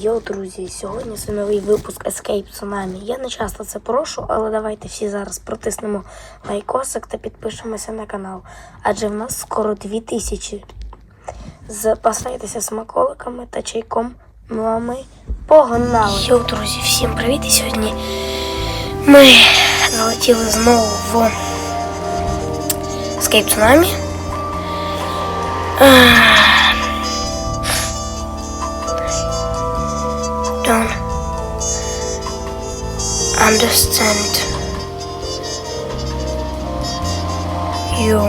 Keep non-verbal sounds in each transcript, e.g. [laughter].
Йоу, друзі, сьогодні це новий випуск Escape Tsunami. Я не часто це прошу, але давайте всі зараз протиснемо лайкосик та підпишемося на канал. Адже в нас скоро 2000. Запасайтеся смаколиками та чайком. Ну а ми погнали! Йоу, друзі, всім привіт! І сьогодні ми залетіли знову в Escape Tsunami. Don't understand you.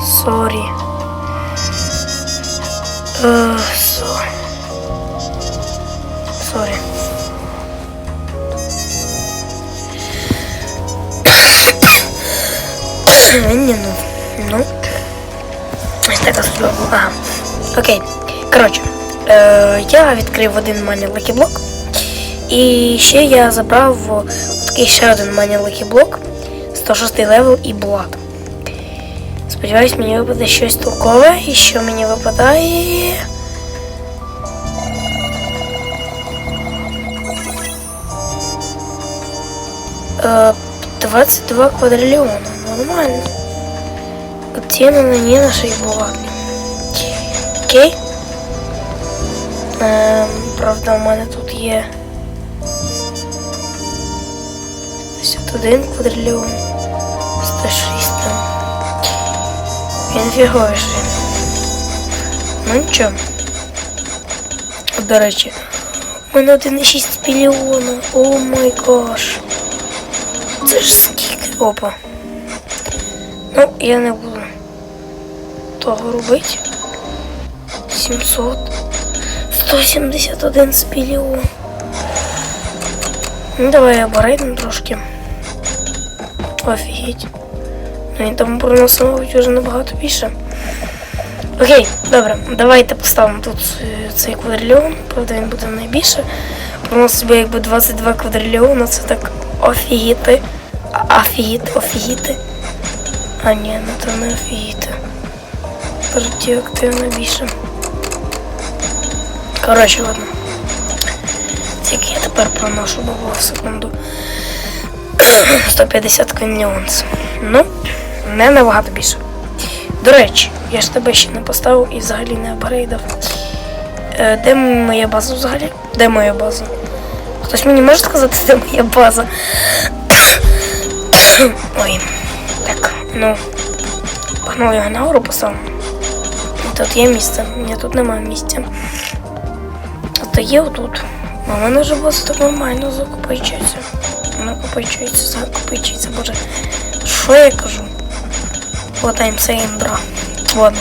Sorry. Uh, so sorry. [coughs] Ні, ну, ну. Судьба. Ага. Окей. Коротше, е, я відкрив один мані блок. І ще я забрав такий ще один мані блок. 106 левел і блат. Сподіваюсь, мені випаде щось толкове. І що мені випадає. Е, 22 квадриллиона. Нормально. Ціна на не наших була. Окей. Ем, правда, у мене тут є 51 квадрильйон. 106 там. Він фіговіший. Ну нічого. До речі, у мене 1,6 мільйона. О май гаш. Це ж скільки. Опа. Ну, я не буду того робити. 700. 171 з мільйон. Ну, давай оборейдем трошки. Офігеть. Ну, він там проносив мабуть, вже набагато більше. Окей, добре, давайте поставимо тут е, цей квадрильон. Правда, він буде найбільше. Проносить себе якби 22 квадрильйона, це так офігіти. Офігіти, офігіти. А ні, ну то не офігіти. Радіоактивно більше. Коротше, ладно. Тільки я тепер проношу бабло в секунду. 150 квінліонс. Ну, не набагато більше. До речі, я ж тебе ще не поставив і взагалі не апгрейдав. Е, де моя база взагалі? Де моя база? Хтось мені може сказати, де моя база? Ой. Так, ну. Погнали його на гору поставимо. Тут є місце. Ні, тут немає місця. А то є отут. В мене вже база так нормально закопичується. Накопичується, закопичується, боже. Що я кажу? What I'm saying, бра. Ладно.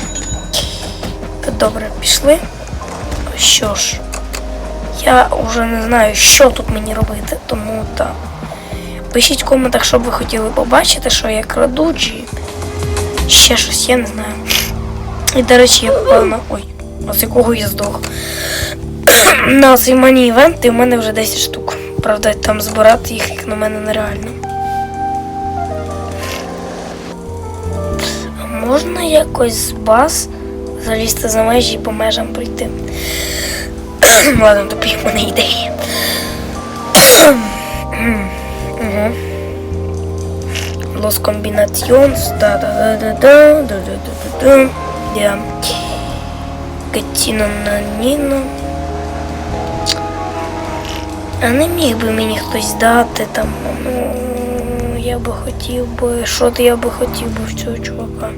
Добре, пішли. Що ж, я вже не знаю, що тут мені робити, тому так. Пишіть в коментах, що б ви хотіли побачити, що я краду, чи ще щось, я не знаю. І, до речі, я на... Ой, з якого я здох. на цей мані івент, і в мене вже 10 штук. Правда, там збирати їх, як на мене, нереально. А можна якось з баз залізти за межі і по межам пройти? [coughs] Ладно, тупі в мене ідеї. Угу. Los combinaciones, да, да. Катіна на Ніну. А не міг би мені хтось дати там, ну, я би хотів би, що я би хотів би в цього чувака.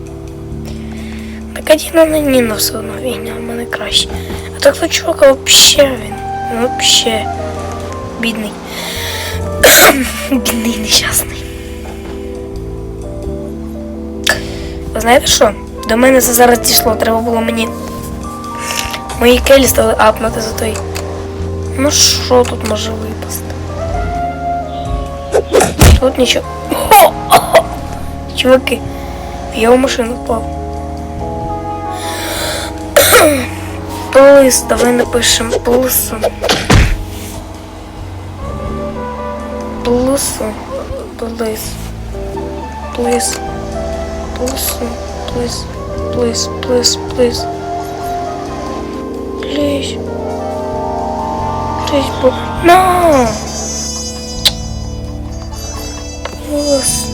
Та Катіна на Ніну все одно війня, в мене краще. А так то чувака вообще він, вообще бідний. [coughs] Бідний нещасний. Ви знаєте що? До мене це зараз дійшло. Треба було мені мої келі стали апнути за той. Ну що тут може випасти? Тут нічого. О! О! [laughs] Чуваки, я в машину впав. [clears throat] Плис, давай напишемо плюсу. Плюсу. Плис. Плис. Плюсу. Плис. Плис. Плис. Плис. Плис. Щось бо. На! Ось.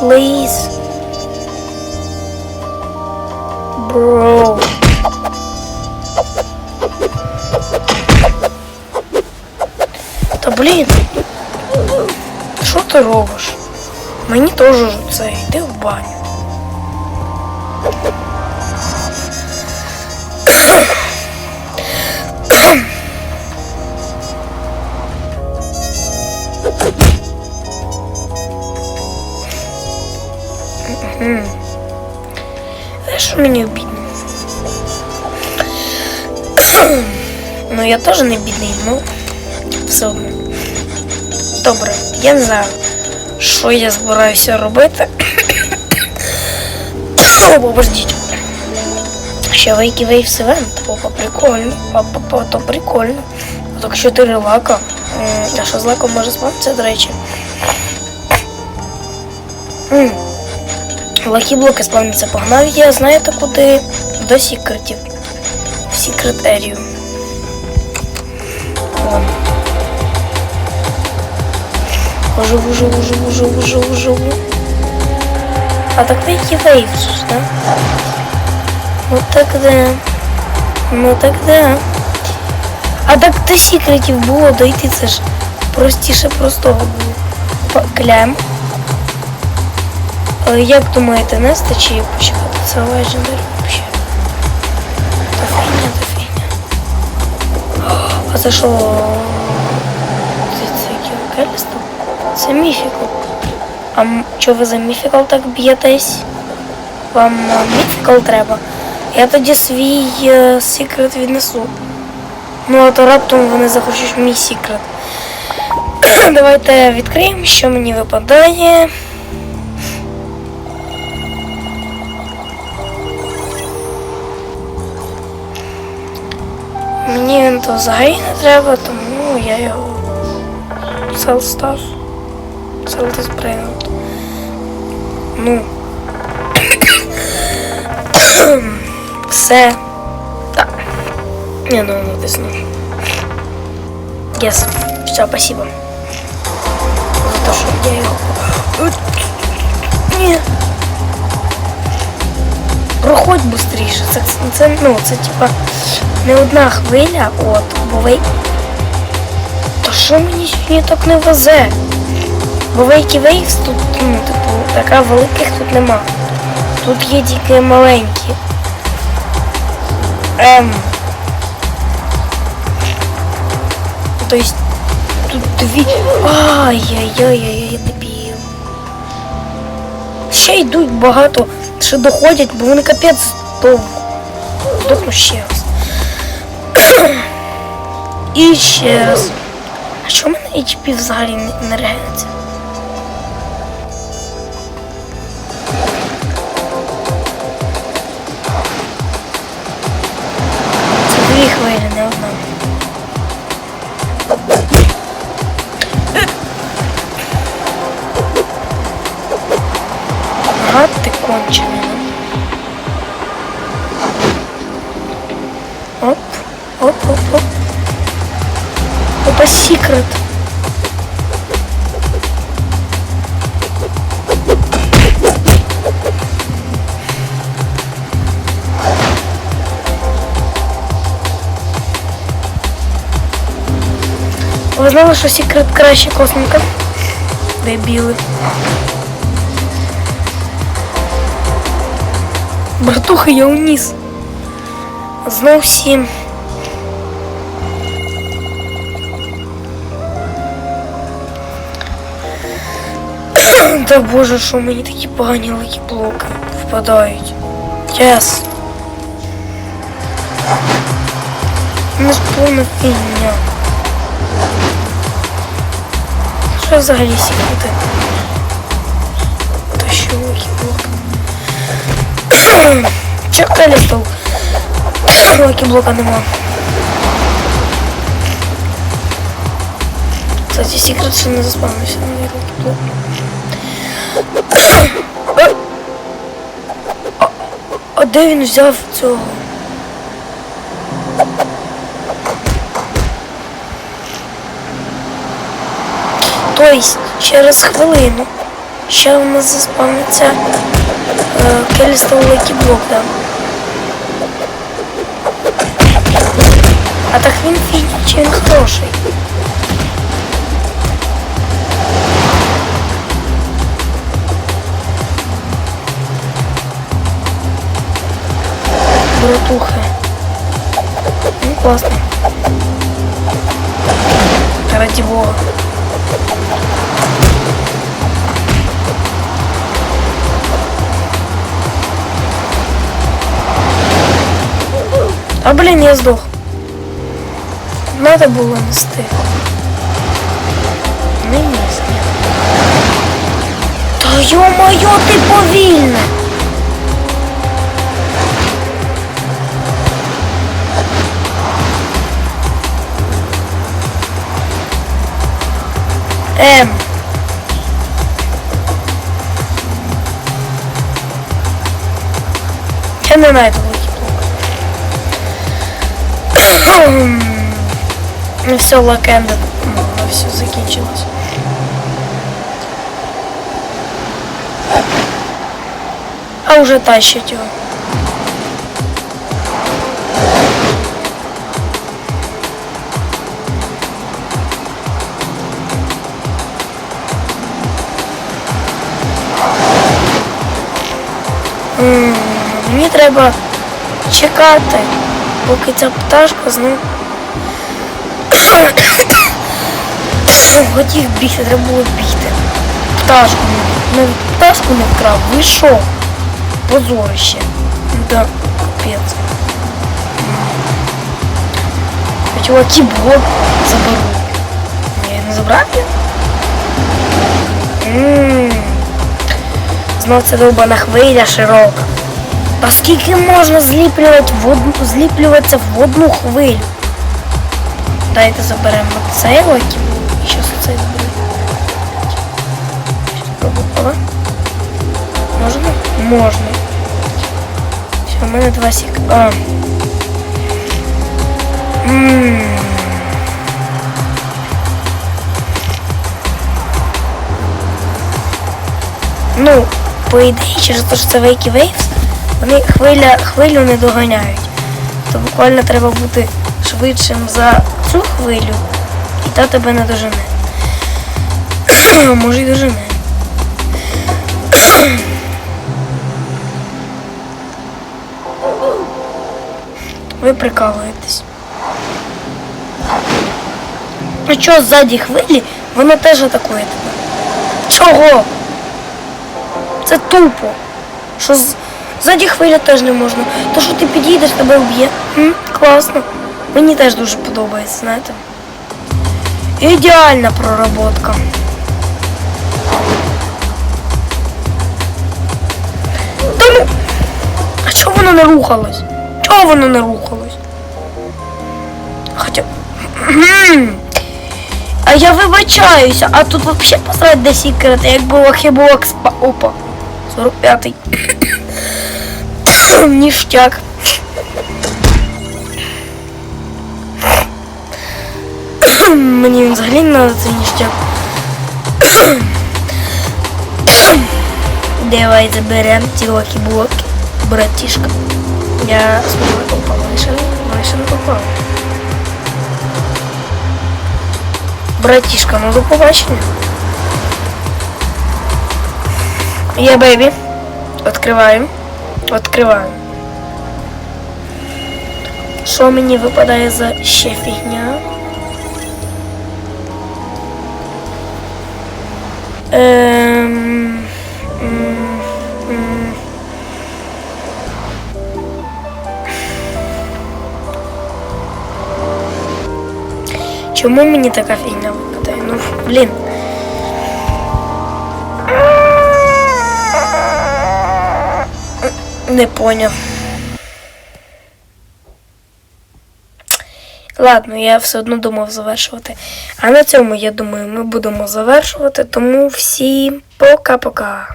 Please. Bro. Та блін. Що ти робиш? Мені теж це йди в баню. Знаєш, мені обідно? Ну, я теж не бідний, ну все одно. Добре, я не знаю, що я збираюся робити. О, подождіть. Ще Вейкі Вейвс Event. Опа, прикольно. Опа, то прикольно. Так 4 лака. А що з лаком може спамитися, до речі? Лакі блоки спавняться. Погнав я, знаєте куди? До секретів. В секрет ерію. Живу, живу, живу, живу, живу, живу. А так Вейкі Вейвс, да? Вот так да. Ну так да. А так до секретів було дойти, це ж простіше простого було. Клям. Як думаєте, Неста чи почекати? Це Legendary вообще. Та фігня, та фігня. А це що? Це, це який Це міфікал. А чого ви за міфікал так б'єтесь? Вам е, міфікал треба? Я тоді свій е, секрет віднесу. Ну, а то раптом вони захочуть мій секрет. [coughs] Давайте відкриємо, що мені випадає. Мені він то взагалі не треба, тому я його сел став. Сел. Ну. Все. Так. Не, ну написано. Yes. Все, спасибо. За то, що я його. Ні. Проходь швидше. Це, це, ну, це типа не одна хвиля, от, бо ви. То що мені сьогодні так не везе? Бо Вейкі Вейвс тут, ну, типу, така великих тут нема. Тут є тільки маленькі. Ем. То есть тут дві. Ай-яй-яй-яй, дебіл. Ще йдуть багато, ще доходять, бо вони капець довго. Здохну ще. І ще раз. А що в мене HP взагалі не, не Ви знали, що секрет краще косміка? Дебіли. Братуха, я уніс. Знов сім. [coughs] Та боже, що мені такі погані лакі блоки впадають. Yes. Не ж повна фігня. Що взагалі секрети? Та що лакі блоки? Чекали стол. Лакіблока нема. Кстати, секрет ще не заспавнився на лакі блок. А де він взяв цього? Тобто через хвилину ще у нас заспавниться е, келістов великий блок, да. А так він фінч, він хороший. Братухи. Ну, классно. Ради бога. А блин, я сдох. Надо было нести. Не ні. Та йо-моє, ти повільна. Ем. Я не знайду великий Ну все, лакенда. Ну, все закінчилось. А уже тащить його. Мені треба чекати, поки ця пташка знов. Хотів бігти, треба було бігти. Пташку навіть пташку не вкрав. Ви що? Позорище. Да, капець. А чуваки блок заберу. Я не забрав я? Ммм. Знов ця довбана хвиля широка. Та скільки можна зліплювати в одну, зліплюватися в одну хвилю? Дайте заберемо цей лакі і зараз оцей заберемо. Можна? Можна. Все, у мене два сік. А. Ну, по ідеї, через те, що це Wakey Waves, вони хвиля, хвилю не доганяють. То буквально треба бути швидшим за цю хвилю, і та тебе не дожене. Може й дожене. Ви прикалуєтесь. А що ззаді хвилі, воно теж атакує тебе. Чого? Це тупо. Що з... ззаді хвиля теж не можна. То, що ти підійдеш, тебе вб'є. Класно. Мені теж дуже подобається, знаєте. Ідеальна проработка. Та ну. А чого воно не рухалось? Чого воно не рухалось? Хоча. А я вибачаюся, а тут вообще посрать де секрет, як було хіблок спа. Опа. 45-й. [clears throat] Ніштяк. [clears throat] Мені взагалі не треба цей ніштяк. [clears throat] Давай заберем ці локі блоки, братішка. Я спочатку попав, лише, не попав. Братішка, ну до побачення. Я бейбі. Відкриваємо. Відкриваємо. Що мені випадає за ще фігня? Ем... Чому мені така фігня випадає? Ну, блін. Не поняв. Ладно, я все одно думав завершувати. А на цьому, я думаю, ми будемо завершувати. Тому всім пока-пока.